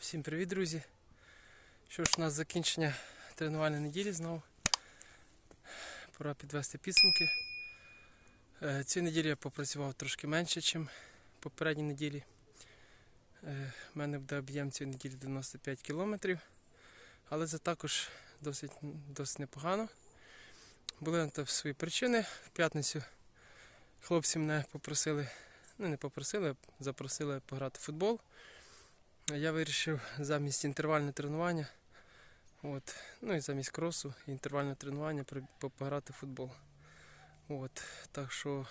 Всім привіт, друзі! Що ж, у нас закінчення тренувальної неділі знову. Пора підвести підсумки. Е, Цю неділю я попрацював трошки менше, ніж попередній неділі. Е, У мене буде об'єм цієї неділі 95 кілометрів, але це також досить, досить непогано. Були на свої причини. В п'ятницю хлопці мене попросили, ну не попросили, а запросили пограти в футбол. Я вирішив замість інтервального тренування, от, ну і замість кросу, і інтервального тренування пограти в футбол. От, так що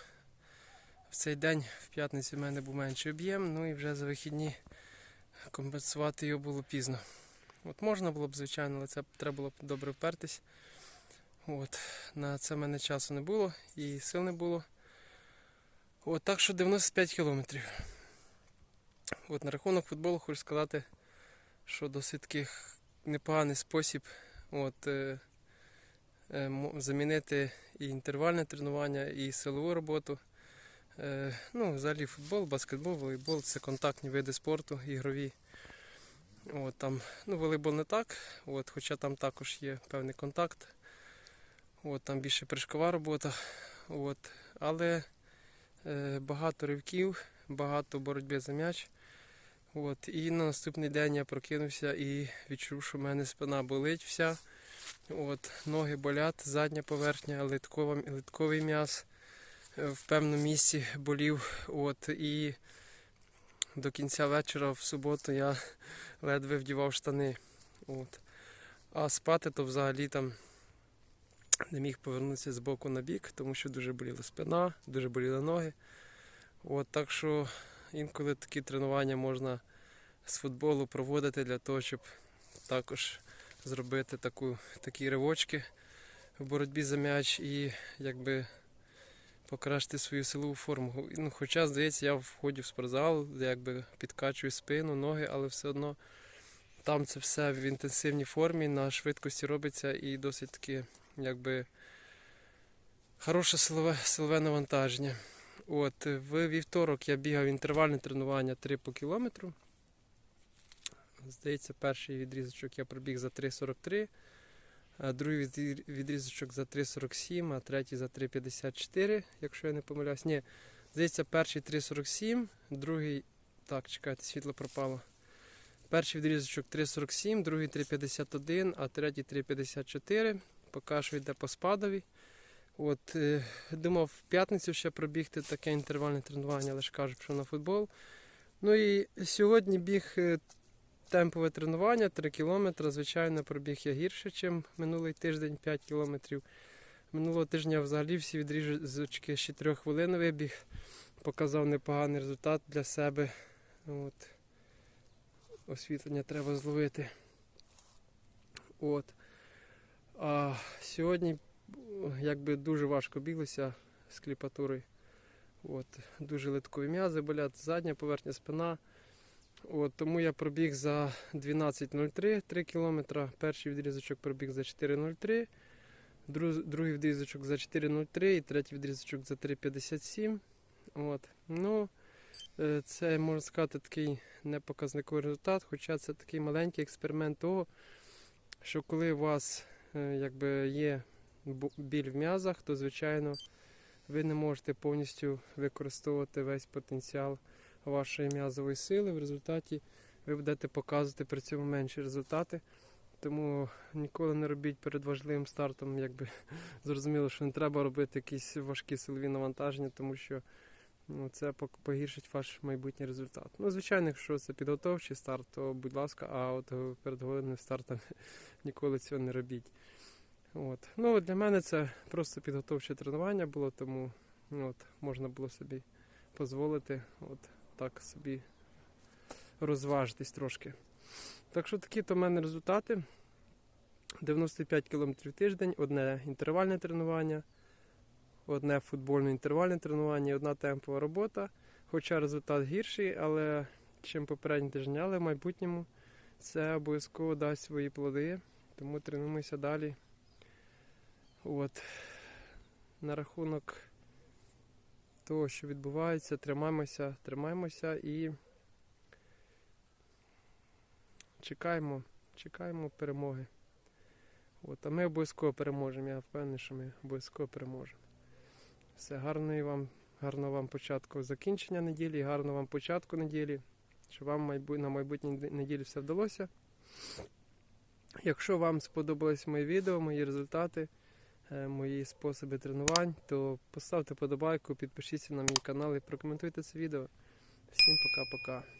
в цей день, в п'ятницю, в мене був менший об'єм, ну і вже за вихідні компенсувати його було пізно. От можна було б, звичайно, але це треба було б добре впертись. От, на це в мене часу не було і сил не було. От, так що 95 кілометрів. От на рахунок футболу хочу сказати, що досить таки непоганий спосіб от, е, е, замінити і інтервальне тренування, і силову роботу. Е, ну, взагалі футбол, баскетбол, волейбол це контактні види спорту, ігрові. От, там, ну, волейбол не так, от, хоча там також є певний контакт. От, там більше прыжкова робота. От, але е, багато ривків, багато боротьби за м'яч. От, і на наступний день я прокинувся і відчув, що в мене спина болить вся. От, ноги болять, задня поверхня, литкова, литковий м'яз е, в певному місці болів. От, і до кінця вечора в суботу я ледве вдівав штани. От. А спати то взагалі там не міг повернутися з боку на бік, тому що дуже боліла спина, дуже боліли ноги. От, так що інколи такі тренування можна з футболу проводити для того, щоб також зробити таку, такі ривочки в боротьбі за м'яч і якби покращити свою силову форму. Ну, хоча, здається, я входжу в спортзал, якби підкачую спину, ноги, але все одно там це все в інтенсивній формі, на швидкості робиться і досить таки якби хороше силове, силове навантаження. От, в вівторок я бігав інтервальне тренування 3 по кілометру. Здається, перший відрізочок я пробіг за 3,43, а другий відрізочок за 3,47, а третій за 3,54, якщо я не помиляюсь. Ні, здається, перший 3,47, другий. Так, чекайте, світло пропало. Перший відрізочок 3,47, другий 3,51, а третій 3,54. Поки що йде по спадові. От, е, думав в п'ятницю ще пробігти таке інтервальне тренування, але ж кажу, що на футбол. Ну і сьогодні біг е, темпове тренування 3 кілометри. Звичайно, пробіг я гірше, ніж минулий тиждень 5 кілометрів. Минулого тижня взагалі всі відрізочки з 4 хвилин вибіг. Показав непоганий результат для себе. От. Освітлення треба зловити. От. А сьогодні якби дуже важко біглося з кліпатурою. От, дуже литкові м'язи болять, задня поверхня спина. От, тому я пробіг за 12.03 3 км. Перший відрізочок пробіг за 4.03, другий відрізочок за 4.03 і третій відрізочок за 3.57. От. Ну, е, це можна сказати такий непоказниковий результат, хоча це такий маленький експеримент того, що коли у вас е, якби є біль в м'язах, то звичайно ви не можете повністю використовувати весь потенціал вашої м'язової сили. В результаті ви будете показувати при цьому менші результати. Тому ніколи не робіть перед важливим стартом, якби зрозуміло, що не треба робити якісь важкі силові навантаження, тому що ну, це погіршить ваш майбутній результат. Ну, звичайно, якщо це підготовчий старт, то будь ласка, а от перед головним стартом ніколи цього не робіть. От. Ну, для мене це просто підготовче тренування було, тому ну, от, можна було собі дозволити от, так собі розважитись трошки. Так що такі то в мене результати. 95 км в тиждень, одне інтервальне тренування, одне футбольне інтервальне тренування одна темпова робота. Хоча результат гірший, але чим попередні тижні, але в майбутньому це обов'язково дасть свої плоди. Тому тренуємося далі. От. На рахунок того, що відбувається, тримаємося, тримаємося і чекаємо, чекаємо перемоги. От, а ми обов'язково переможемо. Я впевнений, що ми обов'язково переможемо. Все, гарної вам, гарного вам початку закінчення неділі, гарного вам початку неділі, щоб вам на майбутній неділі все вдалося. Якщо вам сподобались мої відео, мої результати, мої способи тренувань, то поставте подобайку, підпишіться на мій канал і прокоментуйте це відео. Всім пока-пока.